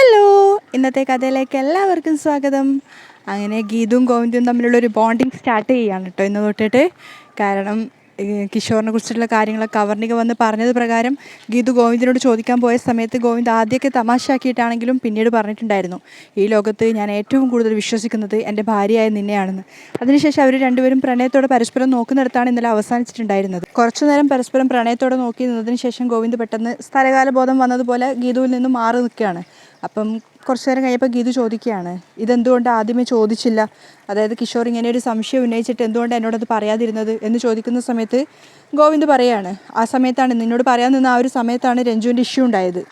Hello ഇന്നത്തെ കഥയിലേക്ക് എല്ലാവർക്കും സ്വാഗതം. അങ്ങനെ ഗീതും ഗോവിന്ദും തമ്മിലുള്ള ഒരു ബോണ്ടിങ് സ്റ്റാർട്ട് ചെയ്യാണ് കേട്ടോ ഇന്ന് തൊട്ടിട്ട്. കാരണം കിഷോറിനെ കുറിച്ചിട്ടുള്ള കാര്യങ്ങളൊക്കെ അവർണിക വന്ന് പറഞ്ഞത് പ്രകാരം ഗീതു ഗോവിന്ദിനോട് ചോദിക്കാൻ പോയ സമയത്ത് ഗോവിന്ദ് ആദ്യമൊക്കെ തമാശയാക്കിയിട്ടാണെങ്കിലും പിന്നീട് പറഞ്ഞിട്ടുണ്ടായിരുന്നു. ഈ ലോകത്ത് ഞാൻ ഏറ്റവും കൂടുതൽ വിശ്വസിക്കുന്നത് എന്റെ ഭാര്യയായ നിന്നെയാണെന്ന്. അതിനുശേഷം അവർ രണ്ടുപേരും പ്രണയത്തോടെ പരസ്പരം നോക്കുന്നിടത്താണ് ഇന്നലെ അവസാനിച്ചിട്ടുണ്ടായിരുന്നത്. കുറച്ചു നേരം പരസ്പരം പ്രണയത്തോടെ നോക്കി നിന്നതിന് ശേഷം ഗോവിന്ദ് പെട്ടെന്ന് സ്ഥലകാലബോധം വന്നതുപോലെ ഗീതുവിൽ നിന്നും മാറി നിൽക്കുകയാണ്. അപ്പം കുറച്ച് നേരം കഴിയപ്പോൾ ഗീതു ചോദിക്കുകയാണ് ഇതെന്തുകൊണ്ട് ആദ്യമേ ചോദിച്ചില്ല? അതായത് കിഷോർ ഇങ്ങനെ ഒരു സംശയം ഉന്നയിച്ചിട്ട് എന്തുകൊണ്ട് എന്നോടത് പറയാതിരുന്നത്? എന്ന് ചോദിക്കുന്ന സമയത്ത് ഗോവിന്ദ് പറയാണ് ആ സമയത്താണ് നിന്നോട് പറയാൻ നിന്ന ആ ഒരു സമയത്താണ് രഞ്ജുവിന്റെ ഇഷ്യൂ ഉണ്ടായത്.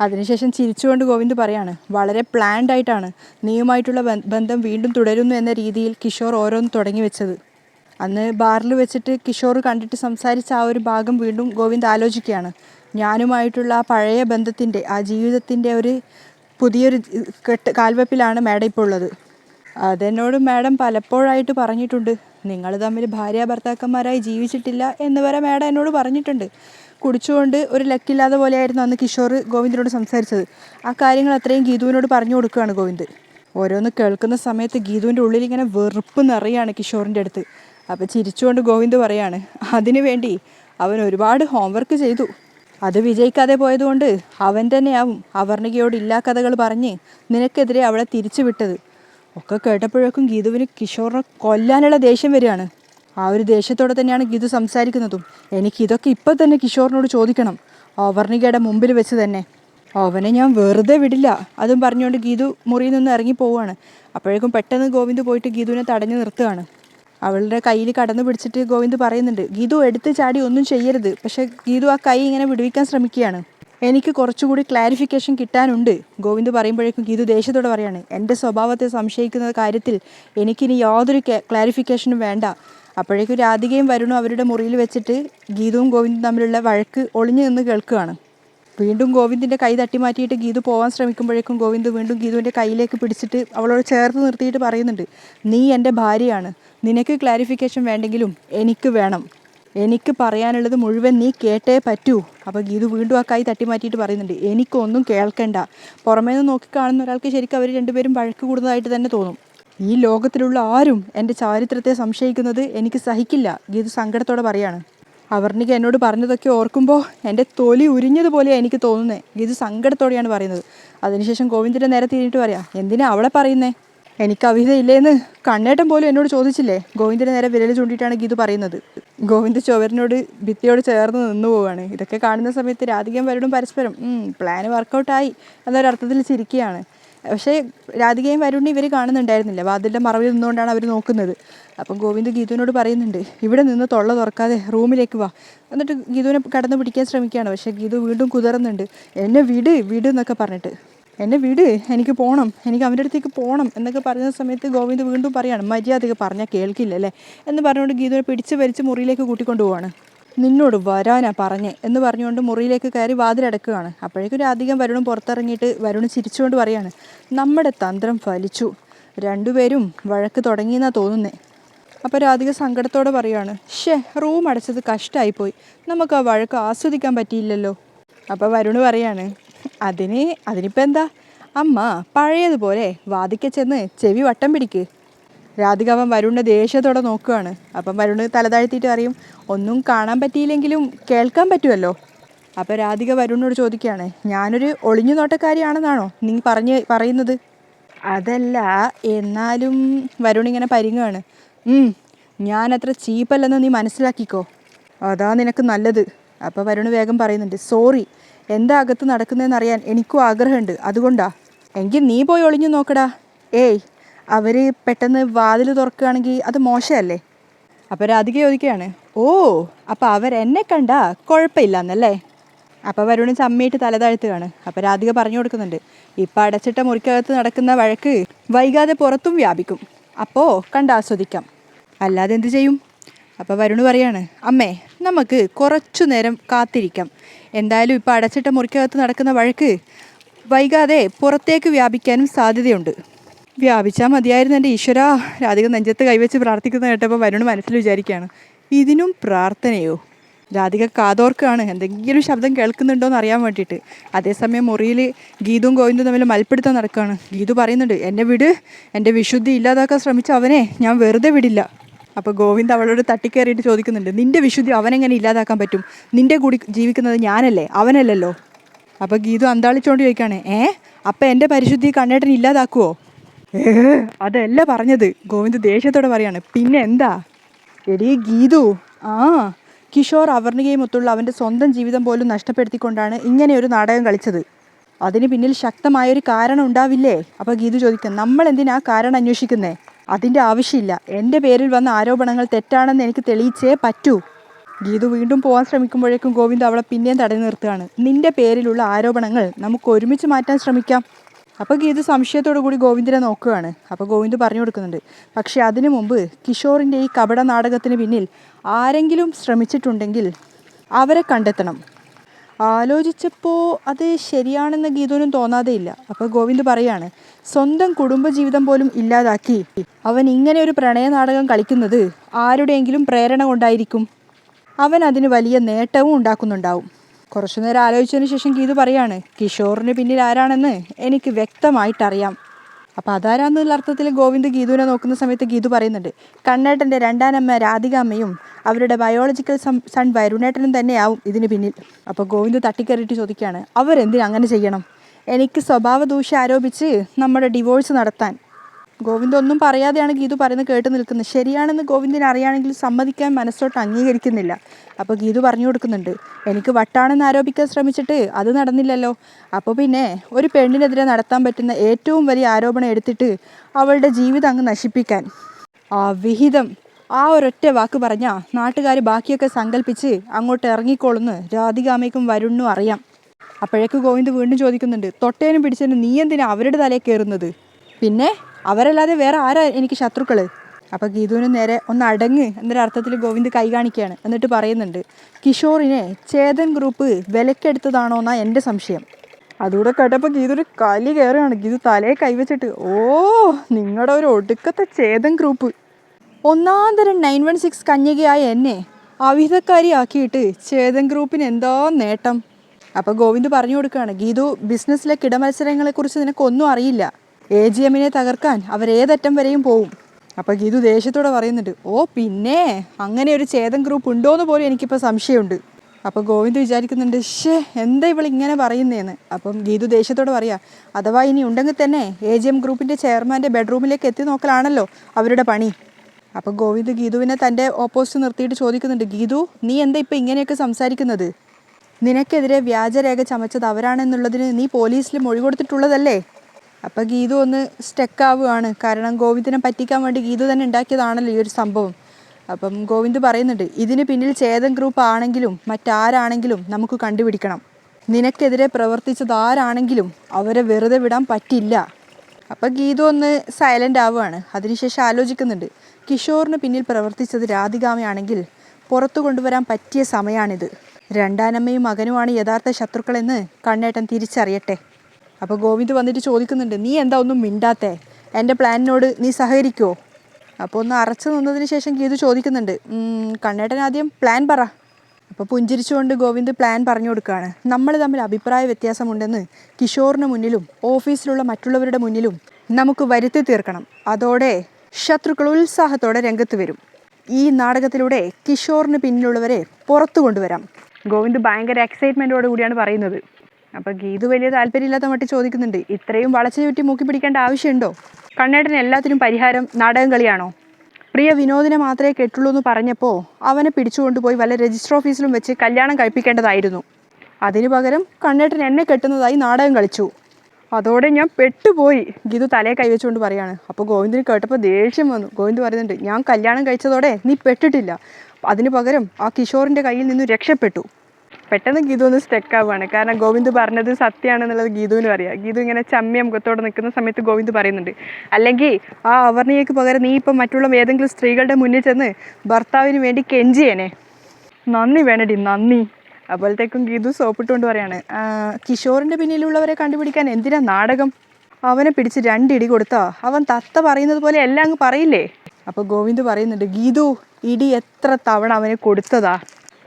അതിനുശേഷം ചിരിച്ചുകൊണ്ട് ഗോവിന്ദ് പറയാണ് വളരെ പ്ലാൻഡ് ആയിട്ടാണ്. നീയുമായിട്ടുള്ള ബന്ധം വീണ്ടും തുടരുന്നു എന്ന രീതിയിൽ കിഷോർ ഓരോന്ന് തുടങ്ങി വെച്ചത്. അന്ന് ബാറിൽ വെച്ചിട്ട് കിഷോർ കണ്ടിട്ട് സംസാരിച്ച ആ ഒരു ഭാഗം വീണ്ടും ഗോവിന്ദ് ആലോചിക്കുകയാണ് ഞാനുമായിട്ടുള്ള ആ പഴയ ബന്ധത്തിന്റെ ആ ജീവിതത്തിന്റെ ഒരു പുതിയൊരു കെട്ട് കാൽവെപ്പിലാണ് മാഡം ഇപ്പോൾ ഉള്ളത്. അതെന്നോട് മാഡം പലപ്പോഴായിട്ട് പറഞ്ഞിട്ടുണ്ട്. നിങ്ങൾ തമ്മിൽ ഭാര്യ ഭർത്താക്കന്മാരായി ജീവിച്ചിട്ടില്ല എന്ന് വരെ മാഡം എന്നോട് പറഞ്ഞിട്ടുണ്ട്. കുടിച്ചുകൊണ്ട് ഒരു ലക്കില്ലാതെ പോലെയായിരുന്നു അന്ന് കിഷോർ ഗോവിന്ദിനോട് സംസാരിച്ചത്. ആ കാര്യങ്ങൾ അത്രയും ഗീതുവിനോട് പറഞ്ഞു കൊടുക്കുകയാണ് ഗോവിന്ദ്. ഓരോന്ന് കേൾക്കുന്ന സമയത്ത് ഗീതുവിന്റെ ഉള്ളിൽ ഇങ്ങനെ വെറുപ്പ് നിറയാണ് കിഷോറിന്റെ അടുത്ത്. അപ്പോൾ ചിരിച്ചുകൊണ്ട് ഗോവിന്ദ് പറയാണ് അതിനു വേണ്ടി അവൻ ഒരുപാട് ഹോംവർക്ക് ചെയ്തു. അത് വിജയിക്കാതെ പോയതുകൊണ്ട് അവൻ തന്നെയാവും അവർണികയോട് ഇല്ലാ കഥകൾ പറഞ്ഞ് നിനക്കെതിരെ അവളെ തിരിച്ചു വിട്ടത് ഒക്കെ കേട്ടപ്പോഴേക്കും ഗീതുവിന് കിഷോറിനെ കൊല്ലാനുള്ള ദേഷ്യം വരികയാണ്. ആ ഒരു ദേഷ്യത്തോടെ തന്നെയാണ് ഗീതു സംസാരിക്കുന്നതും. എനിക്ക് ഇതൊക്കെ ഇപ്പം തന്നെ കിഷോറിനോട് ചോദിക്കണം. അവർണികയുടെ മുമ്പിൽ വെച്ച് തന്നെ. അവനെ ഞാൻ വെറുതെ വിടില്ല. അതും പറഞ്ഞുകൊണ്ട് ഗീതു മുറിയിൽ നിന്ന് ഇറങ്ങി പോവുകയാണ്. അപ്പോഴേക്കും പെട്ടെന്ന് ഗോവിന്ദ് പോയിട്ട് ഗീതുവിനെ തടഞ്ഞു നിർത്തുകയാണ്. അവളുടെ കയ്യിൽ കടന്നു പിടിച്ചിട്ട് ഗോവിന്ദ് പറയുന്നുണ്ട് ഗീതു എടുത്ത് ചാടി ഒന്നും ചെയ്യരുത്. പക്ഷേ ഗീതു ആ കൈ ഇങ്ങനെ വിടുവിക്കാൻ ശ്രമിക്കുകയാണ്. എനിക്ക് കുറച്ചുകൂടി ക്ലാരിഫിക്കേഷൻ കിട്ടാനുണ്ട്. ഗോവിന്ദ് പറയുമ്പോഴേക്കും ഗീതു ദേഷ്യത്തോടെ പറയാണ് എന്റെ സ്വഭാവത്തെ സംശയിക്കുന്ന കാര്യത്തിൽ എനിക്കിനി യാതൊരു ക്ലാരിഫിക്കേഷനും വേണ്ട. അപ്പോഴേക്കും രാധികയും വരുണും അവരുടെ മുറിയിൽ വെച്ചിട്ട് ഗീതുവും ഗോവിന്ദും തമ്മിലുള്ള വഴക്ക് ഒളിഞ്ഞു നിന്ന് കേൾക്കുകയാണ്. വീണ്ടും ഗോവിന്ദിന്റെ കൈ തട്ടി മാറ്റിയിട്ട് ഗീതു പോകാൻ ശ്രമിക്കുമ്പോഴേക്കും ഗോവിന്ദ് വീണ്ടും ഗീതുവിന്റെ കയ്യിലേക്ക് പിടിച്ചിട്ട് അവളോട് ചേർത്ത് നിർത്തിയിട്ട് പറയുന്നുണ്ട് നീ എന്റെ ഭാര്യയാണ്. നിനക്ക് ക്ലാരിഫിക്കേഷൻ വേണ്ടെങ്കിലും എനിക്ക് വേണം. എനിക്ക് പറയാനുള്ളത് മുഴുവൻ നീ കേട്ടേ പറ്റൂ. അപ്പോൾ ഗീതു വീണ്ടും ആ കൈ തട്ടി മാറ്റിയിട്ട് പറയുന്നുണ്ട് എനിക്കൊന്നും കേൾക്കണ്ട. പുറമേ നിന്ന് നോക്കി കാണുന്ന ഒരാൾക്ക് ശരിക്കും അവർ രണ്ടുപേരും വഴക്ക് കൂടുന്നതായിട്ട് തന്നെ തോന്നും. ഈ ലോകത്തിലുള്ള ആരും എന്റെ ചാരിത്രത്തെ സംശയിക്കുന്നത് എനിക്ക് സഹിക്കില്ല ഗീതു സങ്കടത്തോടെ പറയാണ്. അവർണിക എന്നോട് പറഞ്ഞതൊക്കെ ഓർക്കുമ്പോൾ എന്റെ തൊലി ഉരിഞ്ഞതുപോലെയാണ് എനിക്ക് തോന്നുന്നത് ഗീതു സങ്കടത്തോടെയാണ് പറയുന്നത്. അതിനുശേഷം ഗോവിന്ദന്റെ നേരെ തിരിഞ്ഞിട്ട് പറയാം എന്തിനാ അവളെ പറയുന്നേ? എനിക്ക് അവിധയില്ലേന്ന് കണ്ണേട്ടൻ പോലും എന്നോട് ചോദിച്ചില്ലേ? ഗോവിന്ദന്റെ നേരെ വിരൽ ചൂണ്ടിയിട്ടാണ് ഗീതു പറയുന്നത്. ഗോവിന്ദ് ചുവരനോട് ഭിത്തിയോട് ചേർന്ന് നിന്നു പോവുകയാണ് ഇതൊക്കെ കാണുന്ന സമയത്ത് രാധികയും വരടും പരസ്പരം പ്ലാൻ വർക്കൗട്ടായി എന്നൊരർത്ഥത്തിൽ ചിരിക്കുകയാണ്. പക്ഷേ രാധികയും വരുണ്ണി ഇവർ കാണുന്നുണ്ടായിരുന്നില്ല. വാതിലിന്റെ മറവിൽ നിന്നുകൊണ്ടാണ് അവർ നോക്കുന്നത്. അപ്പം ഗോവിന്ദ് ഗീതുവിനോട് പറയുന്നുണ്ട് ഇവിടെ നിന്ന് തൊള്ള തുറക്കാതെ റൂമിലേക്ക് വാ. എന്നിട്ട് ഗീതുവിനെ കടന്നു പിടിക്കാൻ ശ്രമിക്കുകയാണ്. പക്ഷേ ഗീതു വീണ്ടും കുതിർന്നുണ്ട് എന്നെ വിട് വിട് എന്നൊക്കെ പറഞ്ഞിട്ട്. എന്നെ വിട് എനിക്ക് പോകണം എനിക്ക് അവന്റെ അടുത്തേക്ക് പോകണം എന്നൊക്കെ പറയുന്ന സമയത്ത് ഗോവിന്ദ് വീണ്ടും പറയാണ് മര്യാദയ്ക്ക് പറഞ്ഞാൽ കേൾക്കില്ല അല്ലേ എന്ന് പറഞ്ഞുകൊണ്ട് ഗീതുവിനെ പിടിച്ച് വലിച്ച് മുറിയിലേക്ക് കൂട്ടിക്കൊണ്ടു പോവാണ് നിന്നോട് വരാനാ പറഞ്ഞേ എന്ന് പറഞ്ഞുകൊണ്ട് മുറിയിലേക്ക് കയറി വാതിലടക്കുകയാണ്. അപ്പോഴേക്കും രാധികം വരുണും പുറത്തിറങ്ങിയിട്ട് വരുണ് ചിരിച്ചുകൊണ്ട് പറയാണ് നമ്മുടെ തന്ത്രം ഫലിച്ചു. രണ്ടുപേരും വഴക്ക് തുടങ്ങിയെന്നാണ് തോന്നുന്നേ. അപ്പോൾ രാധിക സങ്കടത്തോടെ പറയാണ് ഷേ റൂം അടച്ചത് കഷ്ടമായിപ്പോയി നമുക്ക് ആ വഴക്ക് ആസ്വദിക്കാൻ പറ്റിയില്ലല്ലോ. അപ്പോൾ വരുണ് പറയാണ് അതിന് അതിനിപ്പോൾ എന്താ അമ്മ പഴയതുപോലെ വാദിക്ക ചെന്ന് ചെവി വട്ടം പിടിക്ക്. രാധിക അവൻ വരുണിനെ ദേഷ്യത്തോടെ നോക്കുകയാണ്. അപ്പം വരുണ് തലതാഴ്ത്തിയിട്ട് അറിയും ഒന്നും കാണാൻ പറ്റിയില്ലെങ്കിലും കേൾക്കാൻ പറ്റുമല്ലോ. അപ്പോൾ രാധിക വരുണിനോട് ചോദിക്കുകയാണ് ഞാനൊരു ഒളിഞ്ഞു നോട്ടക്കാരിയാണെന്നാണോ നീ പറഞ്ഞ് പറയുന്നത്? അതല്ല എന്നാലും വരുൺ ഇങ്ങനെ പരിങ്ങുകയാണ് "ഉം, ഞാൻ അത്ര ചീപ്പല്ലെന്ന് നീ മനസ്സിലാക്കിക്കോ. അതാ നിനക്ക് നല്ലത്. അപ്പോൾ വരുണ് വേഗം പറയുന്നുണ്ട് സോറി എന്താ അകത്ത് നടക്കുന്നതെന്ന് അറിയാൻ എനിക്കും ആഗ്രഹമുണ്ട്. അതുകൊണ്ടാ. എങ്കിൽ നീ പോയി ഒളിഞ്ഞു നോക്കടാ. ഏയ് അവർ പെട്ടെന്ന് വാതിൽ തുറക്കുകയാണെങ്കിൽ അത് മോശമല്ലേ? അപ്പോൾ രാധിക ചോദിക്കുകയാണ് ഓ അപ്പോൾ അവർ എന്നെ കുഴപ്പമില്ല എന്നല്ലേ അപ്പോൾ വരുണ് ചമ്മിയിട്ട് തലതാഴ്ത്തുകയാണ് അപ്പോൾ രാധിക പറഞ്ഞു കൊടുക്കുന്നുണ്ട് ഇപ്പം അടച്ചിട്ട മുറിക്കകത്ത് നടക്കുന്ന വഴക്ക് വൈകാതെ പുറത്തും വ്യാപിക്കും. അപ്പോൾ കണ്ടാസ്വദിക്കാം അല്ലാതെ എന്ത് ചെയ്യും? അപ്പോൾ വരുണ് പറയാണ് അമ്മേ നമുക്ക് കുറച്ചു നേരം കാത്തിരിക്കാം. എന്തായാലും ഇപ്പോൾ അടച്ചിട്ട മുറിക്കകത്ത് നടക്കുന്ന വഴക്ക് വൈകാതെ പുറത്തേക്ക് വ്യാപിക്കാനും സാധ്യതയുണ്ട്. വ്യാപിച്ചാൽ മതിയായിരുന്നു എന്റെ ഈശ്വര. രാധിക നെഞ്ചത്ത് കൈവച്ച് പ്രാർത്ഥിക്കുന്ന കേട്ടപ്പോൾ വരുണ് മനസ്സിൽ വിചാരിക്കുകയാണ് ഇതിനും പ്രാർത്ഥനയോ? രാധിക കാതോർക്കാണ് എന്തെങ്കിലും ശബ്ദം കേൾക്കുന്നുണ്ടോ എന്ന് അറിയാൻ വേണ്ടിയിട്ട്. അതേസമയം മുറിയിൽ ഗീതും ഗോവിന്ദും തമ്മിൽ മൽപ്പിടുത്തം നടക്കുകയാണ്. ഗീതു പറയുന്നുണ്ട് എന്നെ വിട് എന്റെ വിശുദ്ധി ഇല്ലാതാക്കാൻ ശ്രമിച്ച അവനെ ഞാൻ വെറുതെ വിടില്ല. അപ്പോൾ ഗോവിന്ദ് അവളോട് തട്ടിക്കയറിയിട്ട് ചോദിക്കുന്നുണ്ട് നിന്റെ വിശുദ്ധി അവനെങ്ങനെ ഇല്ലാതാക്കാൻ പറ്റും? നിന്റെ കൂടി ജീവിക്കുന്നത് ഞാനല്ലേ? അവനല്ലല്ലോ? അപ്പോൾ ഗീതു അന്താളിച്ചുകൊണ്ട് ചോദിക്കുകയാണ് ഏ? അപ്പം എന്റെ പരിശുദ്ധി കണ്ണേട്ടൻ ഇല്ലാതാക്കുവോ? ഏ അതല്ല പറഞ്ഞത്. ഗോവിന്ദ് ദേഷ്യത്തോടെ പറയാണ്. പിന്നെ എന്താ? എടീ ഗീതു. ആ കിഷോർ അവർണികയും ഒത്തുള്ള അവന്റെ സ്വന്തം ജീവിതം പോലും നഷ്ടപ്പെടുത്തിക്കൊണ്ടാണ് ഇങ്ങനെ ഒരു നാടകം കളിച്ചത്. അതിന് പിന്നിൽ ശക്തമായൊരു കാരണം ഉണ്ടാവില്ലേ? അപ്പോൾ ഗീതു ചോദിക്കും നമ്മൾ എന്തിനാ കാരണം അന്വേഷിക്കുന്നേ? അതിന്റെ ആവശ്യമില്ല. എന്റെ പേരിൽ വന്ന ആരോപണങ്ങൾ തെറ്റാണെന്ന് എനിക്ക് തെളിയിച്ചേ പറ്റൂ. ഗീതു വീണ്ടും പോകാൻ ശ്രമിക്കുമ്പോഴേക്കും ഗോവിന്ദ് അവളെ പിന്നെയും തടഞ്ഞു നിർത്തുകയാണ്. നിന്റെ പേരിലുള്ള ആരോപണങ്ങൾ നമുക്ക് ഒരുമിച്ച് മാറ്റാൻ ശ്രമിക്കാം. അപ്പോൾ ഗീതു സംശയത്തോടു കൂടി ഗോവിന്ദിനെ നോക്കുകയാണ്. അപ്പോൾ ഗോവിന്ദ് പറഞ്ഞു കൊടുക്കുന്നുണ്ട് പക്ഷേ അതിനു മുമ്പ് കിഷോറിന്റെ ഈ കപട നാടകത്തിന് പിന്നിൽ ആരെങ്കിലും ശ്രമിച്ചിട്ടുണ്ടെങ്കിൽ അവരെ കണ്ടെത്തണം. ആലോചിച്ചപ്പോൾ അത് ശരിയാണെന്ന് ഗീതുവിനും തോന്നാതെയില്ല അപ്പോൾ ഗോവിന്ദ് പറയാണ് സ്വന്തം കുടുംബജീവിതം പോലും ഇല്ലാതാക്കി അവൻ ഇങ്ങനെ ഒരു പ്രണയ നാടകം കളിക്കുന്നത് ആരുടെയെങ്കിലും പ്രേരണ കൊണ്ടായിരിക്കും. അവൻ അതിന് വലിയ നേട്ടവും ഉണ്ടാക്കുന്നുണ്ടാവും. കുറച്ചു നേരം ആലോചിച്ചതിന് ശേഷം ഗീതു പറയാണ് കിഷോറിന് പിന്നിൽ ആരാണെന്ന് എനിക്ക് വ്യക്തമായിട്ടറിയാം. അപ്പോൾ അതാരാന്നുള്ള അർത്ഥത്തിൽ ഗോവിന്ദ് ഗീതുവിനെ നോക്കുന്ന സമയത്ത് ഗീതു പറയുന്നുണ്ട് കണ്ണേട്ടന്റെ രണ്ടാനമ്മ രാധിക അമ്മയും അവരുടെ ബയോളജിക്കൽ സൺ വരുണേട്ടനും തന്നെയാവും ഇതിന് പിന്നിൽ. അപ്പോൾ ഗോവിന്ദ് തട്ടിക്കയറിയിട്ട് ചോദിക്കുകയാണ് അവരെന്തിനങ്ങനെ ചെയ്യണം? എനിക്ക് സ്വഭാവ ദൂഷ്യം ആരോപിച്ച് നമ്മുടെ ഡിവോഴ്സ് നടത്താൻ ഗോവിന്ദ് ഒന്നും പറയാതെയാണ് ഗീതു പറയുന്നത് കേട്ട് നിൽക്കുന്നത്. ശരിയാണെന്ന് ഗോവിന്ദിന് അറിയാണെങ്കിൽ സമ്മതിക്കാൻ മനസ്സോട്ട് അംഗീകരിക്കുന്നില്ല. അപ്പോൾ ഗീതു പറഞ്ഞു കൊടുക്കുന്നുണ്ട്. എനിക്ക് വട്ടാണെന്ന് ആരോപിക്കാൻ ശ്രമിച്ചിട്ട് അത് നടന്നില്ലല്ലോ. അപ്പോൾ പിന്നെ ഒരു പെണ്ണിനെതിരെ നടത്താൻ പറ്റുന്ന ഏറ്റവും വലിയ ആരോപണം എടുത്തിട്ട് അവളുടെ ജീവിതം അങ്ങ് നശിപ്പിക്കാൻ. ആ വിഹിതം ആ ഒരൊറ്റ വാക്ക് പറഞ്ഞാൽ നാട്ടുകാർ ബാക്കിയൊക്കെ സങ്കല്പിച്ച് അങ്ങോട്ട് ഇറങ്ങിക്കോളുന്ന് രാധികാമയ്ക്കും വരുണ്ണും അറിയാം. അപ്പോഴേക്ക് ഗോവിന്ദ് വീണ്ടും ചോദിക്കുന്നുണ്ട് തൊട്ടേനും പിടിച്ചതിനും നീ എന്തിനാ അവരുടെ തലയിൽ കയറുന്നത്? പിന്നെ അവരല്ലാതെ വേറെ ആരാ എനിക്ക് ശത്രുക്കൾ അപ്പോൾ ഗീതുവിന് നേരെ ഒന്ന് അടങ്ങ് എന്നൊരർത്ഥത്തിൽ ഗോവിന്ദ് കൈ കാണിക്കുകയാണ് എന്നിട്ട് പറയുന്നുണ്ട് കിഷോറിനെ ചേതൻ ഗ്രൂപ്പ് വിലക്കെടുത്തതാണോ എന്നാ എന്റെ സംശയം. അതുകൂടെ കേട്ടപ്പോൾ ഗീതു ഒരു കലി കയറുകയാണ്. ഗീതു തലയെ കൈവച്ചിട്ട് ഓ നിങ്ങളുടെ ഒരു ഒടുക്കത്തെ ചേതൻ ഗ്രൂപ്പ് ഒന്നാം തരം നയൻ വൺ സിക്സ് കന്യകയായ എന്നെ അവിധക്കാരിയാക്കിയിട്ട് ചേതൻ ഗ്രൂപ്പിന് എന്തോ നേട്ടം? അപ്പോൾ ഗോവിന്ദ് പറഞ്ഞു കൊടുക്കുകയാണ് ഗീതു ബിസിനസ്സിലെ കിടമത്സരങ്ങളെക്കുറിച്ച് നിനക്കൊന്നും അറിയില്ല. എ ജി എമ്മിനെ തകർക്കാൻ അവരേതറ്റം വരെയും പോവും. അപ്പോൾ ഗീതു ദേഷ്യത്തോടെ പറയുന്നുണ്ട് ഓ പിന്നെ അങ്ങനെ ഒരു ചേതൻ ഗ്രൂപ്പ് ഉണ്ടോ എന്ന് പോലും എനിക്കിപ്പോൾ സംശയമുണ്ട്. അപ്പോൾ ഗോവിന്ദ് വിചാരിക്കുന്നുണ്ട് ഷേ എന്താ ഇവൾ ഇങ്ങനെ പറയുന്നതെന്ന് അപ്പം ഗീതു ദേഷ്യത്തോടെ പറയാ അഥവാ ഇനി ഉണ്ടെങ്കിൽ തന്നെ എ ജി എം ഗ്രൂപ്പിന്റെ ചെയർമാന്റെ ബെഡ്റൂമിലേക്ക് എത്തി നോക്കലാണല്ലോ അവരുടെ പണി. അപ്പോൾ ഗോവിന്ദ് ഗീതുവിനെ തന്റെ ഓപ്പോസിറ്റ് നിർത്തിയിട്ട് ചോദിക്കുന്നുണ്ട് ഗീതു നീ എന്താ ഇപ്പം ഇങ്ങനെയൊക്കെ സംസാരിക്കുന്നത്? നിനക്കെതിരെ വ്യാജരേഖ ചമച്ചത് അവരാണെന്നുള്ളതിന് നീ പോലീസിൽ മൊഴി കൊടുത്തിട്ടുള്ളതല്ലേ? അപ്പം ഗീതു ഒന്ന് സ്റ്റക്ക് ആവുകയാണ് കാരണം ഗോവിന്ദിനെ പറ്റിക്കാൻ വേണ്ടി ഗീതു തന്നെ ഉണ്ടാക്കിയതാണല്ലോ ഈ ഒരു സംഭവം. അപ്പം ഗോവിന്ദ് പറയുന്നുണ്ട് ഇതിന് പിന്നിൽ ചേതൻ ഗ്രൂപ്പ് ആണെങ്കിലും മറ്റാരാണെങ്കിലും നമുക്ക് കണ്ടുപിടിക്കണം. നിനക്കെതിരെ പ്രവർത്തിച്ചത് ആരാണെങ്കിലും അവരെ വെറുതെ വിടാൻ പറ്റില്ല. അപ്പം ഗീതു ഒന്ന് സൈലന്റ് ആവുകയാണ്. അതിനുശേഷം ആലോചിക്കുന്നുണ്ട് കിഷോറിന് പിന്നിൽ പ്രവർത്തിച്ചത് രാധികാമയാണെങ്കിൽ പുറത്തു കൊണ്ടുവരാൻ പറ്റിയ സമയമാണിത് രണ്ടാനമ്മയും മകനുമാണ് യഥാർത്ഥ ശത്രുക്കളെന്ന് കണ്ണേട്ടൻ തിരിച്ചറിയട്ടെ. അപ്പോൾ ഗോവിന്ദ് വന്നിട്ട് ചോദിക്കുന്നുണ്ട് നീ എന്താ ഒന്നും മിണ്ടാത്തേ? എന്റെ പ്ലാനിനോട് നീ സഹകരിക്കുമോ അപ്പോൾ ഒന്ന് അറച്ചു നിന്നതിന് ശേഷം ഗീതു ചോദിക്കുന്നുണ്ട് കണ്ണേട്ടൻ ആദ്യം പ്ലാൻ പറ. അപ്പോൾ പുഞ്ചിരിച്ചുകൊണ്ട് ഗോവിന്ദ് പ്ലാൻ പറഞ്ഞു കൊടുക്കുകയാണ്. നമ്മൾ തമ്മിൽ അഭിപ്രായ വ്യത്യാസമുണ്ടെന്ന് കിഷോറിന് മുന്നിലും ഓഫീസിലുള്ള മറ്റുള്ളവരുടെ മുന്നിലും നമുക്ക് വരുത്തി തീർക്കണം. അതോടെ ശത്രുക്കൾ ഉത്സാഹത്തോടെ രംഗത്ത് വരും. ഈ നാടകത്തിലൂടെ കിഷോറിന് പിന്നിലുള്ളവരെ പുറത്തു കൊണ്ടുവരാം. ഗോവിന്ദ് ഭയങ്കര എക്സൈറ്റ്മെന്റോടു കൂടിയാണ് പറയുന്നത്. അപ്പോൾ ഗീതു വലിയ താല്പര്യമില്ലാത്ത മട്ടി ചോദിക്കുന്നുണ്ട് ഇത്രയും വളച്ചു ചുറ്റി മൂക്കി പിടിക്കേണ്ട ആവശ്യമുണ്ടോ? കണ്ണേട്ടന് എല്ലാത്തിനും പരിഹാരം നാടകം കളിയാണോ? പ്രിയ വിനോദിനെ മാത്രമേ കെട്ടുള്ളൂ എന്ന് പറഞ്ഞപ്പോൾ അവനെ പിടിച്ചുകൊണ്ടുപോയി വല്ല രജിസ്റ്റർ ഓഫീസിലും വെച്ച് കല്യാണം കഴിപ്പിക്കേണ്ടതായിരുന്നു. അതിനു പകരം കണ്ണേട്ടൻ എന്നെ കെട്ടുന്നതായി നാടകം കളിച്ചു. അതോടെ ഞാൻ പെട്ടുപോയി ഗീതു തലയെ കൈവച്ചുകൊണ്ട് പറയാണ്. അപ്പോൾ ഗോവിന്ദിന് കേട്ടപ്പോൾ ദേഷ്യം വന്നു. ഗോവിന്ദ് പറയുന്നുണ്ട് ഞാൻ കല്യാണം കഴിച്ചതോടെ നീ പെട്ടിട്ടില്ല. അതിനു പകരം ആ കിഷോറിന്റെ കയ്യിൽ നിന്നും രക്ഷപ്പെട്ടു. പെട്ടെന്ന് ഗീതു ഒന്ന് സ്റ്റക്ക് ആവുകയാണ് കാരണം ഗോവിന്ദ് പറഞ്ഞത് സത്യമാണെന്നുള്ളത് ഗീതുവിന് അറിയാം. ഗീതു ഇങ്ങനെ ചമ്മിയ മുഖത്തോടെ നിൽക്കുന്ന സമയത്ത് ഗോവിന്ദ് പറയുന്നുണ്ട് അല്ലെങ്കിൽ ആ അവർണിയക്ക് പകരം നീ ഇപ്പം മറ്റുള്ള ഏതെങ്കിലും സ്ത്രീകളുടെ മുന്നിൽ ചെന്ന് ഭർത്താവിന് വേണ്ടി കെഞ്ചിയേനെ. നന്ദി വേണടി നന്ദി. അപ്പോഴത്തേക്കും ഗീതു സോപ്പിട്ടുകൊണ്ട് പറയാണ് "ആ, കിഷോറിന്റെ പിന്നിലുള്ളവരെ കണ്ടുപിടിക്കാൻ എന്തിനാ നാടകം? അവനെ പിടിച്ച് രണ്ടിടി കൊടുത്താ? അവൻ തത്ത പറയുന്നത് പോലെ എല്ലാം അങ്ങ് പറയില്ലേ? അപ്പോൾ ഗോവിന്ദ് പറയുന്നുണ്ട് ഗീതു ഇടി എത്ര തവണ അവനെ കൊടുത്തതാ?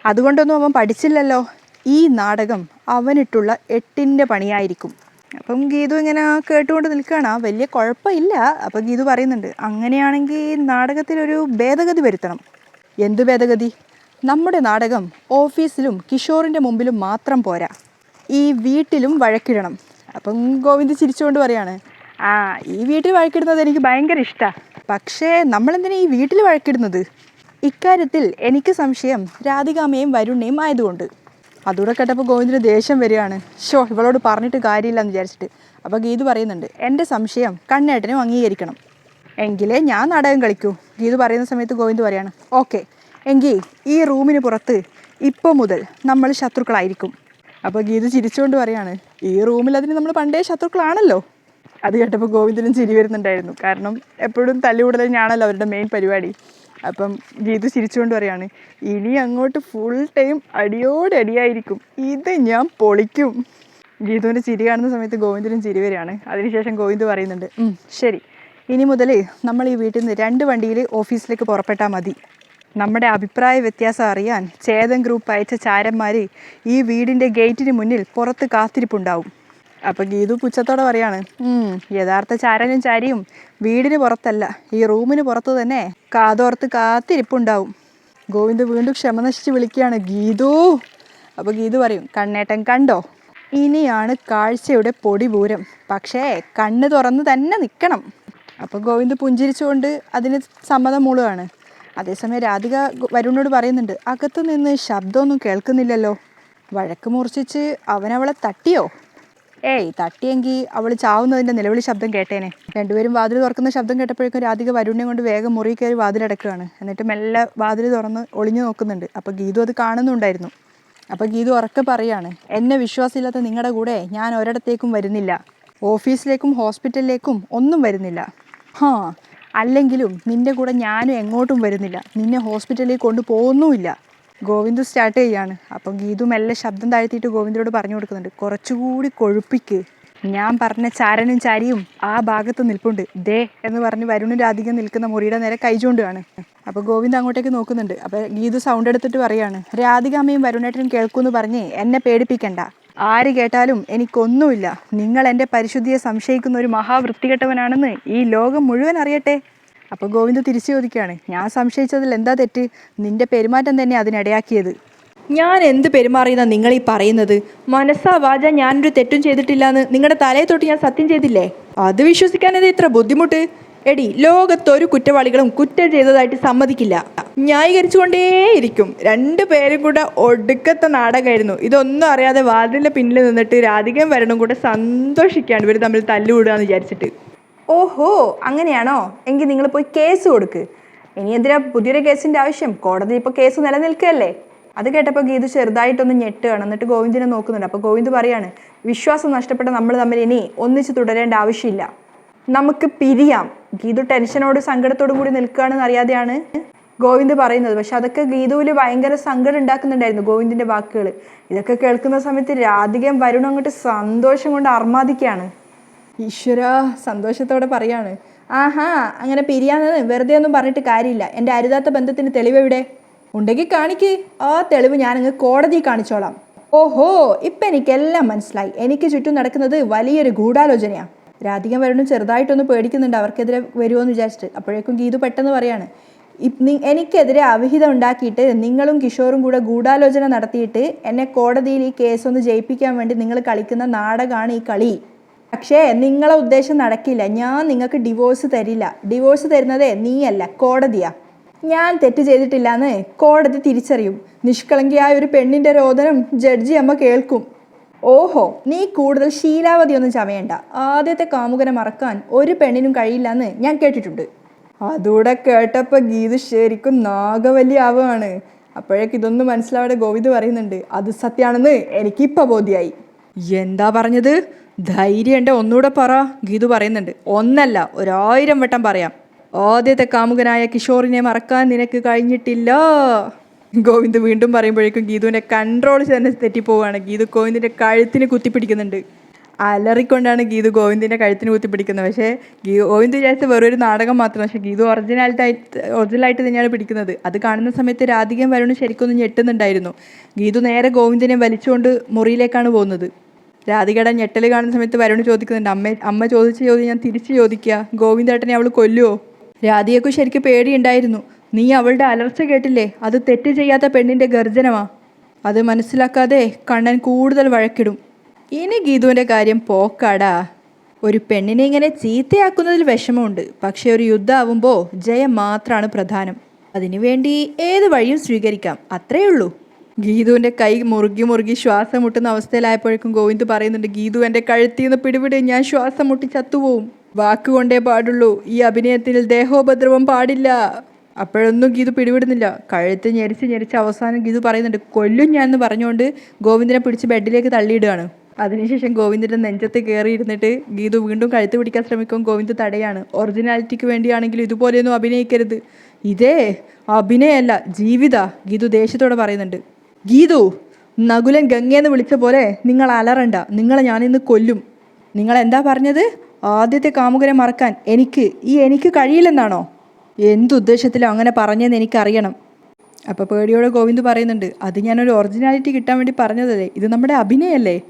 അതുകൊണ്ടൊന്നും അവൻ പഠിച്ചില്ലല്ലോ. ഈ നാടകം അവനിട്ടുള്ള എട്ടിന്റെ പണിയായിരിക്കും. അപ്പം ഗീതു ഇങ്ങനെ കേട്ടുകൊണ്ട് നിൽക്കുകയാണ്. വലിയ കുഴപ്പമില്ല. അപ്പം ഗീതു പറയുന്നുണ്ട് അങ്ങനെയാണെങ്കിൽ നാടകത്തിലൊരു ഭേദഗതി വരുത്തണം. എന്ത് ഭേദഗതി? നമ്മുടെ നാടകം ഓഫീസിലും കിഷോറിന്റെ മുമ്പിലും മാത്രം പോരാ. ഈ വീട്ടിലും വഴക്കിടണം. അപ്പം ഗോവിന്ദ് ചിരിച്ചുകൊണ്ട് പറയാണ് ആ ഈ വീട്ടിൽ വഴക്കിടുന്നത് എനിക്ക് ഭയങ്കര ഇഷ്ടമാണ് പക്ഷേ നമ്മളെന്തിനാ ഈ വീട്ടിൽ വഴക്കിടുന്നത്? ഇക്കാര്യത്തിൽ എനിക്ക് സംശയം രാധികാമയും വരുണ്ണയും ആയതുകൊണ്ട്. അതുകൂടെ കേട്ടപ്പോൾ ഗോവിന്ദിന് ദേഷ്യം വരികയാണ്. ഷോ ഇവളോട് പറഞ്ഞിട്ട് കാര്യമില്ല എന്ന് വിചാരിച്ചിട്ട്. അപ്പോൾ ഗീതു പറയുന്നുണ്ട് എന്റെ സംശയം കണ്ണേട്ടനും അംഗീകരിക്കണം. എങ്കിലേ ഞാൻ നാടകം കളിക്കൂ. ഗീതു പറയുന്ന സമയത്ത് ഗോവിന്ദ് പറയാണ് ഓക്കെ എങ്കിൽ ഈ റൂമിന് പുറത്ത് ഇപ്പോൾ മുതൽ നമ്മൾ ശത്രുക്കളായിരിക്കും. അപ്പോൾ ഗീതു ചിരിച്ചുകൊണ്ട് പറയാണ് ഈ റൂമിൽ അതിന് നമ്മൾ പണ്ടേ ശത്രുക്കളാണല്ലോ. അത് കേട്ടപ്പോൾ ഗോവിന്ദനും ചിരി വരുന്നുണ്ടായിരുന്നു. കാരണം എപ്പോഴും തല്ലുകൂടലും ഞാനല്ലോ അവരുടെ മെയിൻ പരിപാടി. അപ്പം ഗീതു ചിരിച്ചുകൊണ്ട് പറയാണ് ഇനി അങ്ങോട്ട് ഫുൾ ടൈം അടിയോട് അടിയായിരിക്കും. ഇത് ഞാൻ പൊളിക്കും. ഗീതുവിന്റെ ചിരി കാണുന്ന സമയത്ത് ഗോവിന്ദനും ചിരി വരികയാണ്. അതിനുശേഷം ഗോവിന്ദ് പറയുന്നുണ്ട് ശരി. ഇനി മുതൽ നമ്മൾ ഈ വീട്ടിൽ നിന്ന് രണ്ട് വണ്ടിയിൽ ഓഫീസിലേക്ക് പുറപ്പെട്ടാൽ മതി. നമ്മുടെ അഭിപ്രായ വ്യത്യാസം അറിയാൻ ചേതൻ ഗ്രൂപ്പ് അയച്ച ചാരന്മാർ ഈ വീടിന്റെ ഗേറ്റിന് മുന്നിൽ പുറത്ത് കാത്തിരിപ്പുണ്ടാവും. അപ്പോൾ ഗീതു പുച്ഛത്തോടെ പറയാണ് "ഉം, യഥാർത്ഥ ചാരനും ചാരിയും വീടിന് പുറത്തല്ല ഈ റൂമിന് പുറത്ത് തന്നെ കാതോർത്ത് കാത്തിരിപ്പുണ്ടാവും. ഗോവിന്ദ് വീണ്ടും ക്ഷമ നശിച്ച് വിളിക്കുകയാണ് ഗീതു! അപ്പോൾ ഗീതു പറയും കണ്ണേട്ടൻ കണ്ടോ? ഇനിയാണ് കാഴ്ചയുടെ പൊടിപൂരം പക്ഷേ കണ്ണ് തുറന്ന് തന്നെ നിൽക്കണം. അപ്പോൾ ഗോവിന്ദ് പുഞ്ചിരിച്ചുകൊണ്ട് അതിന് സമ്മതം മൂളുകയാണ്. അതേസമയം രാധിക വരുണോട് പറയുന്നുണ്ട് അകത്തു നിന്ന് ശബ്ദമൊന്നും കേൾക്കുന്നില്ലല്ലോ. വഴക്ക് മുറിച്ചിച്ച് അവനവളെ തട്ടിയോ? ഏയ് തട്ടിയെങ്കിൽ അവൾ ചാവുന്നതിന്റെ നിലവിളി ശബ്ദം കേട്ടേനെ. രണ്ടുപേരും വാതിൽ തുറക്കുന്ന ശബ്ദം കേട്ടപ്പോഴേക്കും രാധിക വരുണ്യം കൊണ്ട് വേഗം മുറി കയറി വാതിലടക്കുകയാണ്. എന്നിട്ട് മെല്ലെ വാതിൽ തുറന്ന് ഒളിഞ്ഞു നോക്കുന്നുണ്ട്. അപ്പോൾ ഗീതു അത് കാണുന്നുണ്ടായിരുന്നു. അപ്പോൾ ഗീതു ഉറക്കെ പറയാണ് എന്നെ വിശ്വാസമില്ലാത്ത നിങ്ങളുടെ കൂടെ ഞാൻ ഒരിടത്തേക്കും വരുന്നില്ല. ഓഫീസിലേക്കും ഹോസ്പിറ്റലിലേക്കും ഒന്നും വരുന്നില്ല. ഹാ അല്ലെങ്കിലും നിന്റെ കൂടെ ഞാനും എങ്ങോട്ടും വരുന്നില്ല. നിന്നെ ഹോസ്പിറ്റലിൽ കൊണ്ടുപോകുന്നുമില്ല. ഗോവിന്ദ് സ്റ്റാർട്ട് ചെയ്യാണ്. അപ്പം ഗീതു മെല്ലെ ശബ്ദം താഴ്ത്തിയിട്ട് ഗോവിന്ദനോട് പറഞ്ഞു കൊടുക്കുന്നുണ്ട്. കുറച്ചുകൂടി കൊഴുപ്പിക്ക്. ഞാൻ പറഞ്ഞ ചാരനും ചാരിയും ആ ഭാഗത്ത് നിൽപ്പുണ്ട്. ദേ എന്ന് പറഞ്ഞ് വരുണും രാധികം നിൽക്കുന്ന മുറിയുടെ നേരെ കൈ ചൂണ്ടുകയാണ് അപ്പോൾ ഗോവിന്ദ് അങ്ങോട്ടേക്ക് നോക്കുന്നുണ്ട്. അപ്പോൾ ഗീതു സൗണ്ട് എടുത്തിട്ട് പറയാണ് രാധിക അമ്മയും വരുണേട്ടനും കേൾക്കുമെന്ന് പറഞ്ഞ് എന്നെ പേടിപ്പിക്കണ്ട. ആര് കേട്ടാലും എനിക്കൊന്നുമില്ല. നിങ്ങൾ എന്റെ പരിശുദ്ധിയെ സംശയിക്കുന്ന ഒരു മഹാവൃത്തികെട്ടവനാണെന്ന് ഈ ലോകം മുഴുവൻ അറിയട്ടെ? അപ്പോൾ ഗോവിന്ദ് തിരിച്ചു ചോദിക്കുകയാണ്. ഞാൻ സംശയിച്ചതിൽ എന്താ തെറ്റ്? നിന്റെ പെരുമാറ്റം തന്നെ അതിനിടയാക്കിയത്. ഞാൻ എന്ത് പെരുമാറിയെന്നാ നിങ്ങൾ ഈ പറയുന്നത്? മനസ്സാ വാച ഞാനൊരു തെറ്റും ചെയ്തിട്ടില്ല എന്ന് നിങ്ങളുടെ തലയെ തൊട്ട് ഞാൻ സത്യം ചെയ്തില്ലേ? അത് വിശ്വസിക്കാനത് ഇത്ര ബുദ്ധിമുട്ട്? എടി ലോകത്തൊരു കുറ്റവാളികളും കുറ്റം ചെയ്തതായിട്ട് സമ്മതിക്കില്ല. ന്യായീകരിച്ചുകൊണ്ടേയിരിക്കും. രണ്ടു പേരും കൂടെ ഒടുക്കത്തെ നാടകമായിരുന്നു. ഇതൊന്നും അറിയാതെ വാതിലിന്റെ പിന്നിൽ നിന്നിട്ട് രാധികം വരണം കൂടെ സന്തോഷിക്കാണ് ഇവർ തമ്മിൽ തല്ലുകൂടുകയെന്ന് വിചാരിച്ചിട്ട്. ഓഹോ അങ്ങനെയാണോ? എങ്കിൽ നിങ്ങൾ പോയി കേസ് കൊടുക്ക്. ഇനി എന്തിനാ പുതിയൊരു കേസിന്റെ ആവശ്യം? കോടതി ഇപ്പോൾ കേസ് നിലനിൽക്കുകയല്ലേ? അത് കേട്ടപ്പോൾ ഗീതു ചെറുതായിട്ടൊന്ന് ഞെട്ടുകയാണ്. എന്നിട്ട് ഗോവിന്ദിനെ നോക്കുന്നുണ്ട്. അപ്പോൾ ഗോവിന്ദ് പറയാണ് വിശ്വാസം നഷ്ടപ്പെട്ട നമ്മൾ തമ്മിൽ ഇനി ഒന്നിച്ച് തുടരേണ്ട ആവശ്യമില്ല. നമുക്ക് പിരിയാം. ഗീതു ടെൻഷനോട് സങ്കടത്തോടും കൂടി നിൽക്കുകയാണെന്ന് അറിയാതെയാണ് ഗോവിന്ദ് പറയുന്നത്. പക്ഷെ അതൊക്കെ ഗീതുവിൽ ഭയങ്കര സങ്കടം ഉണ്ടാക്കുന്നുണ്ടായിരുന്നു ഗോവിന്ദിന്റെ വാക്കുകൾ. ഇതൊക്കെ കേൾക്കുന്ന സമയത്ത് രാധികം വരുണം അങ്ങോട്ട് സന്തോഷം കൊണ്ട് അർമാദിക്കുകയാണ്. ഈശ്വര സന്തോഷത്തോടെ പറയാണ്. ആഹാ അങ്ങനെ പിരിയാന്ന് വെറുതെ ഒന്നും പറഞ്ഞിട്ട് കാര്യമില്ല. എന്റെ അരുതാത്ത ബന്ധത്തിന് തെളിവ് എവിടെ? ഉണ്ടെങ്കിൽ കാണിക്ക്. ആ തെളിവ് ഞാനങ്ങ് കോടതി കാണിച്ചോളാം. ഓഹോ ഇപ്പം എനിക്കെല്ലാം മനസ്സിലായി. എനിക്ക് ചുറ്റും നടക്കുന്നത് വലിയൊരു ഗൂഢാലോചനയാണ് രാധികം വരണം ചെറുതായിട്ടൊന്ന് പേടിക്കുന്നുണ്ട് അവർക്കെതിരെ വരുമോ എന്ന് വിചാരിച്ചിട്ട്. അപ്പോഴേക്കും ഗീതു പെട്ടെന്ന് പറയാണ് എനിക്കെതിരെ അവിഹിതം ഉണ്ടാക്കിയിട്ട് നിങ്ങളും കിഷോറും കൂടെ ഗൂഢാലോചന നടത്തിയിട്ട് എന്നെ കോടതിയിൽ ഈ കേസൊന്ന് ജയിപ്പിക്കാൻ വേണ്ടി നിങ്ങൾ കളിക്കുന്ന നാടകമാണ് ഈ കളി. പക്ഷേ നിങ്ങളെ ഉദ്ദേശം നടക്കില്ല. ഞാൻ നിങ്ങൾക്ക് ഡിവോഴ്സ് തരില്ല. ഡിവോഴ്സ് തരുന്നതേ നീയല്ല കോടതിയാ. ഞാൻ തെറ്റ് ചെയ്തിട്ടില്ല എന്ന് കോടതി തിരിച്ചറിയും. നിഷ്കളങ്കിയായ ഒരു പെണ്ണിന്റെ രോദനം ജഡ്ജി അമ്മ കേൾക്കും. ഓഹോ നീ കൂടുതൽ ശീലാവതി ഒന്നും ചമയണ്ട. ആദ്യത്തെ കാമുകനെ മറക്കാൻ ഒരു പെണ്ണിനും കഴിയില്ല എന്ന് ഞാൻ കേട്ടിട്ടുണ്ട്. അതുകൂടെ കേട്ടപ്പോൾ ഗീത് ശരിക്കും നാഗവല്ലി ആവുകയാണ് അപ്പോഴേക്ക് ഇതൊന്നും മനസ്സിലാവാതെ ഗോവിന്ദ് പറയുന്നുണ്ട് അത് സത്യമാണെന്ന് എനിക്കിപ്പോൾ ബോധ്യായി. എന്താ പറഞ്ഞത്? ധൈര്യം ഉണ്ട് ഒന്നുകൂടെ പറ. ഗീതു പറയുന്നുണ്ട്. ഒന്നല്ല ഒരായിരം വട്ടം പറയാം. ആദ്യത്തെ കാമുകനായ കിഷോറിനെ മറക്കാൻ നിനക്ക് കഴിഞ്ഞിട്ടില്ല. ഗോവിന്ദ് വീണ്ടും പറയുമ്പോഴേക്കും ഗീതുവിനെ കൺട്രോൾ തന്നെ തെറ്റിപ്പോവാണ് ഗീതു ഗോവിന്ദിന്റെ കഴുത്തിന് കുത്തിപ്പിടിക്കുന്നുണ്ട്. അലറിക്കൊണ്ടാണ് ഗീതു ഗോവിന്ദിന്റെ കഴുത്തിന് കുത്തിപ്പിടിക്കുന്നത്. പക്ഷേ ഗോവിന്ദ് വിചാരിച്ച വെറൊരു നാടകം മാത്രം. പക്ഷേ ഗീതു ഒറിജിനാലിറ്റായിട്ട് ഒറിജിനലായിട്ട് തന്നെയാണ് പിടിക്കുന്നത്. അത് കാണുന്ന സമയത്ത് രാധികയും വരുണും ശരിക്കൊന്ന് ഞെട്ടുന്നുണ്ടായിരുന്നു. ഗീതു നേരെ ഗോവിന്ദിനെ വലിച്ചുകൊണ്ട് മുറിയിലേക്കാണ് പോകുന്നത്. രാധികയുടെ ഞെട്ടൽ കാണുന്ന സമയത്ത് വരുണ് ചോദിക്കുന്നുണ്ട് അമ്മ അമ്മ ചോദിച്ച ചോദ്യം ഞാൻ തിരിച്ച് ചോദിക്കുക ഗോവിന്ദേട്ടനെ അവൾ കൊല്ലുവോ? രാധികയ്ക്ക് ശരിക്കും പേടിയുണ്ടായിരുന്നു. നീ അവളുടെ അലർച്ച കേട്ടില്ലേ? അത് തെറ്റ് ചെയ്യാത്ത പെണ്ണിന്റെ ഗർജനമാ. അത് മനസ്സിലാക്കാതെ കണ്ണൻ കൂടുതൽ വഴക്കിടും. ഇനി ഗീതുവിന്റെ കാര്യം പോക്കാടാ. ഒരു പെണ്ണിനെ ഇങ്ങനെ ചീത്തയാക്കുന്നതിൽ വിഷമമുണ്ട്. പക്ഷേ ഒരു യുദ്ധമാവുമ്പോൾ ജയം മാത്രമാണ് പ്രധാനം. അതിനുവേണ്ടി ഏത് വഴിയും സ്വീകരിക്കാം. അത്രയേ ഉള്ളൂ ഗീതുവിന്റെ കൈ മുറുകി മുറുകി ശ്വാസം മുട്ടുന്ന അവസ്ഥയിലായപ്പോഴേക്കും ഗോവിന്ദ് പറയുന്നുണ്ട് ഗീതു എന്റെ കഴുത്തിൽ നിന്ന് പിടിപിടി ഞാൻ ശ്വാസം മുട്ടി ചത്തുപോവും. വാക്കുകൊണ്ടേ പാടുള്ളൂ ഈ അഭിനയത്തിൽ ദേഹോപദ്രവം പാടില്ല. അപ്പോഴൊന്നും ഗീതു പിടിവിടുന്നില്ല. കഴുത്ത് ഞെരിച്ച് ഞെരിച്ച് അവസാനം ഗീതു പറയുന്നുണ്ട് കൊല്ലും ഞാൻ എന്ന് പറഞ്ഞുകൊണ്ട് ഗോവിന്ദനെ പിടിച്ച് ബെഡിലേക്ക് തള്ളിയിടുകയാണ്. അതിനുശേഷം ഗോവിന്ദന്റെ നെഞ്ചത്ത് കയറി ഇരുന്നിട്ട് ഗീതു വീണ്ടും കഴുത്ത് പിടിക്കാൻ ശ്രമിക്കും. ഗോവിന്ദ് തടയാണ് ഒറിജിനാലിറ്റിക്ക് വേണ്ടിയാണെങ്കിൽ ഇതുപോലെയൊന്നും അഭിനയിക്കരുത്. ഇതേ അഭിനയല്ല ജീവിത ഗീതു ദേഷ്യത്തോടെ പറയുന്നുണ്ട്. ഗീതു നകുലൻ ഗംഗയെന്ന് വിളിച്ച പോലെ നിങ്ങൾ അലറണ്ട. നിങ്ങളെ ഞാനിന്ന് കൊല്ലും. നിങ്ങൾ എന്താ പറഞ്ഞത്? ആദ്യത്തെ കാമുകരെ മറക്കാൻ എനിക്ക് ഈ എനിക്ക് കഴിയില്ലെന്നാണോ? എന്തുദ്ദേശത്തിലും അങ്ങനെ പറഞ്ഞതെന്ന് എനിക്കറിയണം. അപ്പോൾ പേടിയോടെ ഗോവിന്ദ് പറയുന്നുണ്ട് അത് ഞാനൊരു ഒറിജിനാലിറ്റി കിട്ടാൻ വേണ്ടി പറഞ്ഞതല്ലേ? ഇത് നമ്മുടെ അഭിനയല്ലേ?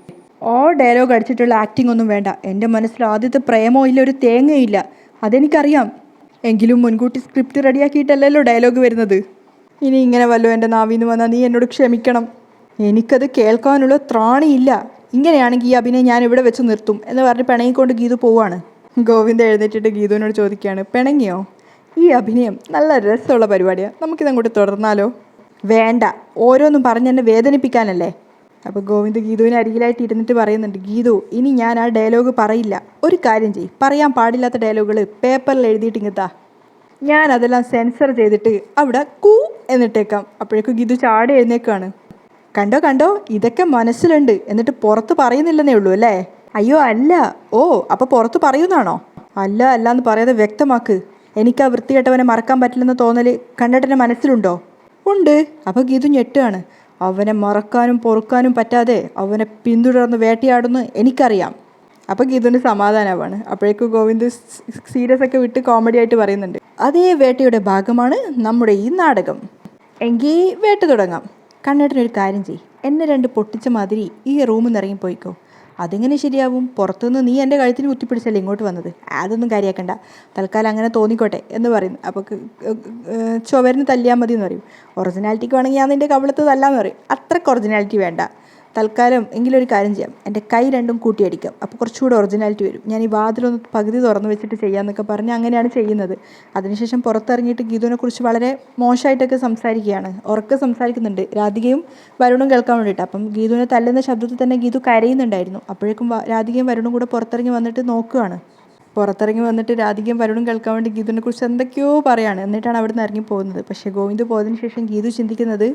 ഓ ഡയലോഗ് അടിച്ചിട്ടുള്ള ആക്ടിംഗ് ഒന്നും വേണ്ട. എന്റെ മനസ്സിൽ ആദ്യത്തെ പ്രേമോ ഇല്ല ഒരു തേങ്ങയില്ല അതെനിക്കറിയാം. എങ്കിലും മുൻകൂട്ടി സ്ക്രിപ്റ്റ് റെഡിയാക്കിയിട്ടല്ലല്ലോ ഡയലോഗ് വരുന്നത്. ഇനി ഇങ്ങനെ വല്ലോ എന്റെ നാവിന്ന് വന്നാൽ നീ എന്നോട് ക്ഷമിക്കണം. എനിക്കത് കേൾക്കാനുള്ള ത്രാണിയില്ല. ഇങ്ങനെയാണെങ്കിൽ ഈ അഭിനയം ഞാൻ ഇവിടെ വെച്ച് നിർത്തും എന്ന് പറഞ്ഞ് പിണങ്ങിക്കൊണ്ട് ഗീതു പോവാണ്. ഗോവിന്ദ എഴുന്നേറ്റിട്ട് ഗീതുവിനോട് ചോദിക്കുകയാണ് പിണങ്ങിയോ? ഈ അഭിനയം നല്ല രസമുള്ള പരിപാടിയാണ് നമുക്കിതങ്ങോട്ട് തുടർന്നാലോ? വേണ്ട. ഓരോന്നും പറഞ്ഞ് എന്നെ വേദനിപ്പിക്കാനല്ലേ. അപ്പോൾ ഗോവിന്ദ് ഗീതുവിന് അരികിലായിട്ട് ഇരുന്നിട്ട് പറയുന്നുണ്ട് ഗീതു ഇനി ഞാൻ ആ ഡയലോഗ് പറയില്ല. ഒരു കാര്യം ചെയ്യ്. പറയാൻ പാടില്ലാത്ത ഡയലോഗുകൾ പേപ്പറിൽ എഴുതിയിട്ട് ഇങ്ങത്താ ഞാൻ അതെല്ലാം സെൻസർ ചെയ്തിട്ട് അവിടെ കൂ എന്നിട്ടേക്കാം. അപ്പോഴേക്കും ഗിതു ചാടി എഴുന്നേക്കാണ്. കണ്ടോ കണ്ടോ ഇതൊക്കെ മനസ്സിലുണ്ട് എന്നിട്ട് പുറത്ത് പറയുന്നില്ലെന്നേ ഉള്ളൂ അല്ലേ? അയ്യോ അല്ല. ഓ അപ്പോൾ പുറത്ത് പറയുന്നാണോ? അല്ല അല്ല എന്ന് പറയാതെ വ്യക്തമാക്ക്. എനിക്ക് ആ വൃത്തികെട്ടവനെ മറക്കാൻ പറ്റില്ലെന്ന് തോന്നൽ കണ്ടിട്ടെന്റെ മനസ്സിലുണ്ടോ? ഉണ്ട്. അപ്പോൾ ഗീതു ഞെട്ടുകയാണ് അവനെ മറക്കാനും പൊറുക്കാനും പറ്റാതെ അവനെ പിന്തുടർന്ന് വേട്ടയാടുന്നു എനിക്കറിയാം. അപ്പോൾ ഗീതുവിന് സമാധാനമാണ്. അപ്പോഴേക്കും ഗോവിന്ദ് സീരിയസ് ഒക്കെ വിട്ട് കോമഡി ആയിട്ട് പറയുന്നുണ്ട്. അതേ വേട്ടയുടെ ഭാഗമാണ് നമ്മുടെ ഈ നാടകം. എങ്കിൽ വേട്ട തുടങ്ങാം. കണ്ണേട്ടനൊരു കാര്യം ചെയ് എന്നെ രണ്ട് പൊട്ടിച്ച മാതിരി ഈ റൂമിൽ നിന്ന് ഇറങ്ങി പോയിക്കോ. അതെങ്ങനെ ശരിയാവും? പുറത്തുനിന്ന് നീ എന്റെ കഴുത്തിന് കുത്തിപ്പിടിച്ചല്ലേ ഇങ്ങോട്ട് വന്നത്? അതൊന്നും കാര്യമാക്കണ്ട തൽക്കാലം അങ്ങനെ തോന്നിക്കോട്ടെ എന്ന് പറയുന്നു. അപ്പോൾ ചുവരിന് തല്ലിയാൽ മതി എന്ന് പറയും ഒറിജിനാലിറ്റിക്ക് വേണമെങ്കിൽ ഞാൻ നിന്റെ കവിളത്ത് തല്ലാന്ന് പറയും. അത്രയ്ക്ക് ഒറിജിനാലിറ്റി വേണ്ട. തൽക്കാലം എങ്കിലും ഒരു കാര്യം ചെയ്യാം. എന്റെ കൈ രണ്ടും കൂട്ടിയടിക്കാം. അപ്പോൾ കുറച്ചുകൂടെ ഒറിജിനാലിറ്റി വരും. ഞാൻ ഈ വാതിലൊന്ന് പകുതി തുറന്നു വെച്ചിട്ട് ചെയ്യാമെന്നൊക്കെ പറഞ്ഞ് അങ്ങനെയാണ് ചെയ്യുന്നത്. അതിനുശേഷം പുറത്തിറങ്ങിയിട്ട് ഗീതുവിനെ കുറിച്ച് വളരെ മോശമായിട്ടൊക്കെ സംസാരിക്കുകയാണ്. ഉറക്കെ സംസാരിക്കുന്നുണ്ട്. രാധികയും വരുണും കേൾക്കാൻ വേണ്ടിയിട്ട്. അപ്പം ഗീതുവിനെ തല്ലുന്ന ശബ്ദത്തിൽ തന്നെ ഗീതു കരയുന്നുണ്ടായിരുന്നു. അപ്പോഴേക്കും രാധികയും വരുണും കൂടെ പുറത്തിറങ്ങി വന്നിട്ട് നോക്കുകയാണ്. പുറത്തിറങ്ങി വന്നിട്ട് രാധികയും വരുണും കേൾക്കാൻ വേണ്ടി ഗീതുവിനെ കുറിച്ച് എന്തൊക്കെയോ പറയാണ്. എന്നിട്ടാണ് അവിടെ നിന്ന് ഇറങ്ങി പോകുന്നത്. പക്ഷേ ഗോവിന്ദ് പോയതിനു ശേഷം ഗീതു ചിന്തിക്കുന്നത്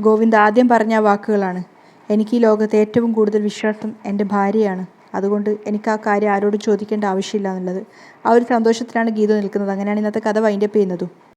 ഗോവിന്ദ് ആദ്യം പറഞ്ഞ വാക്കുകളാണ്. എനിക്ക് ഈ ലോകത്ത് ഏറ്റവും കൂടുതൽ വിശ്വാസം എന്റെ ഭാര്യയാണ്. അതുകൊണ്ട് എനിക്ക് ആ കാര്യം ആരോടും ചോദിക്കേണ്ട ആവശ്യമില്ല എന്നുള്ളത്. ആ ഒരു സന്തോഷത്തിലാണ് ഗീതു നിൽക്കുന്നത്. അങ്ങനെയാണ് ഇന്നത്തെ കഥ വൈൻഡപ്പ് ചെയ്യുന്നതും.